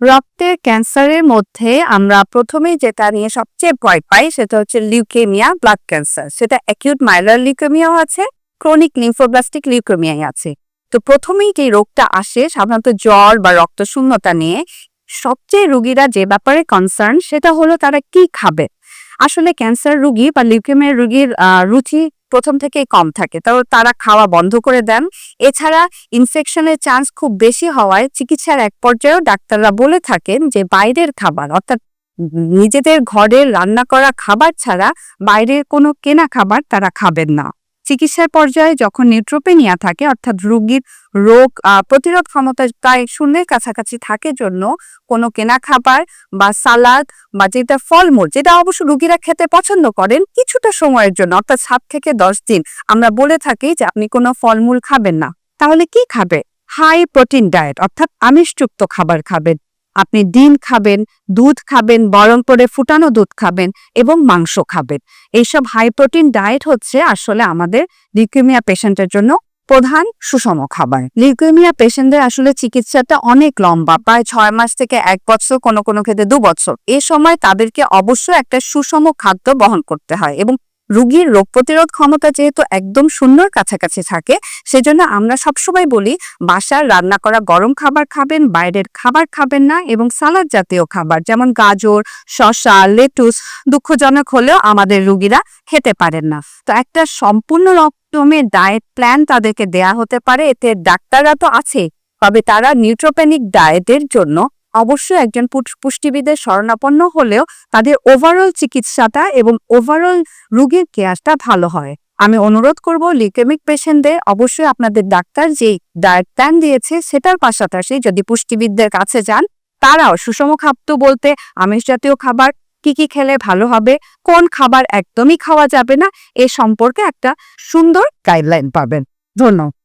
রক্তের ক্যান্সারের মধ্যে আমরা প্রথমেই যেটা নিয়ে সবচেয়ে ভয় পাই সেটা হচ্ছে লিউকেমিয়া, ব্লাড ক্যান্সার। সেটা অ্যাকিউট মাইলার লিউকেমিয়াও আছে ক্রনিক লিম্ফোব্লাস্টিক লিউকেমিয়াই আছে। তো প্রথমেই যে রোগটা আসে, সাধারণত জ্বর বা রক্ত শূন্যতা নিয়ে সবচেয়ে রুগীরা যে ব্যাপারে কনসার্ন সেটা হলো তারা কি খাবে? আসলে ক্যান্সার রুগী বা লিউকেমিয়া রোগীর রুচি প্রথম থেকেই কম থাকে। তো তারা খাওয়া বন্ধ করে দেন। এছাড়া ইনফেকশনের চান্স খুব বেশি হওয়ায় চিকিৎসার এক পর্যায়েও ডাক্তাররা বলে থাকেন যে, বাইরের খাবার, অর্থাৎ নিজেদের ঘরের রান্না করা খাবার ছাড়া বাইরের কোনো কেনা খাবার তারা খাবেন না। চিকিৎসার পর্যায়ে যখন নিউট্রোপেনিয়া থাকে, অর্থাৎ রোগীর রোগ প্রতিরোধ ক্ষমতা প্রায় শূন্যের কাছাকাছি থাকে জন্য কোনো কেনা খাবার বা সালাদ বা যেটা ফলমূল, যেটা অবশ্য রুগীরা খেতে পছন্দ করেন, কিছুটা সময়ের জন্য, অর্থাৎ সাত থেকে দশ দিন। আমরা বলে থাকি যে আপনি কোনো ফলমূল খাবেন না। তাহলে কি খাবে? হাই প্রোটিন ডায়েট অর্থাৎ আমিষযুক্ত খাবার খাবেন। আপনি ডিম খাবেন, দুধ খাবেন গরম করে ফুটানো দুধ খাবেন এবং মাংস খাবেন। এইসব হাই প্রোটিন ডায়েট হচ্ছে আসলে আমাদের লিউকেমিয়া পেশেন্টের জন্য প্রধান সুষম খাবার। লিউকেমিয়া পেশেন্টদের আসলে চিকিৎসাটা অনেক লম্বা, প্রায় ছয় মাস থেকে এক বছর, কোনো কোনো ক্ষেত্রে দু বছর। এ সময় তাদেরকে অবশ্যই একটা সুষম খাদ্য বহন করতে হয় এবং রোগীর রোগ প্রতিরোধ ক্ষমতা যেহেতু একদম শূন্যর কাছাকাছি থাকে, সেজন্য আমরা সবসময় বলি, বাসার রান্না করা গরম খাবার খাবেন, বাইরের খাবার খাবেন না এবং সালাদ জাতীয় খাবার, যেমন গাজর শশা লেটুস, দুঃখজনক হলেও আমাদের রুগীরা খেতে পারেন না। তো একটা সম্পূর্ণ রকমের ডায়েট প্ল্যান তাদেরকে দেয়া হতে পারে, এতে ডাক্তাররা তো আছে তবে তারা নিউট্রোপেনিক ডায়েটের জন্য অবশ্যই একজন পুষ্টিবিদের শরণাপন্ন হলেও তাদের ওভারঅল চিকিৎসাটা এবং ওভারঅল রোগীর কেয়ারটা ভালো হয়। আমি অনুরোধ করব লিকেমিক পেশেন্টদের অবশ্যই আপনাদের ডাক্তার যেই ডায়েট প্ল্যান দিয়েছে সেটার পাশাপাশি যদি পুষ্টিবিদদের কাছে যান, তারাও সুষম খাদ্য বলতে আমিষ জাতীয় খাবার কি কি খেলে ভালো হবে, কোন খাবার একদমই খাওয়া যাবে না, এ সম্পর্কে একটা সুন্দর গাইডলাইন পাবেন। ধন্যবাদ।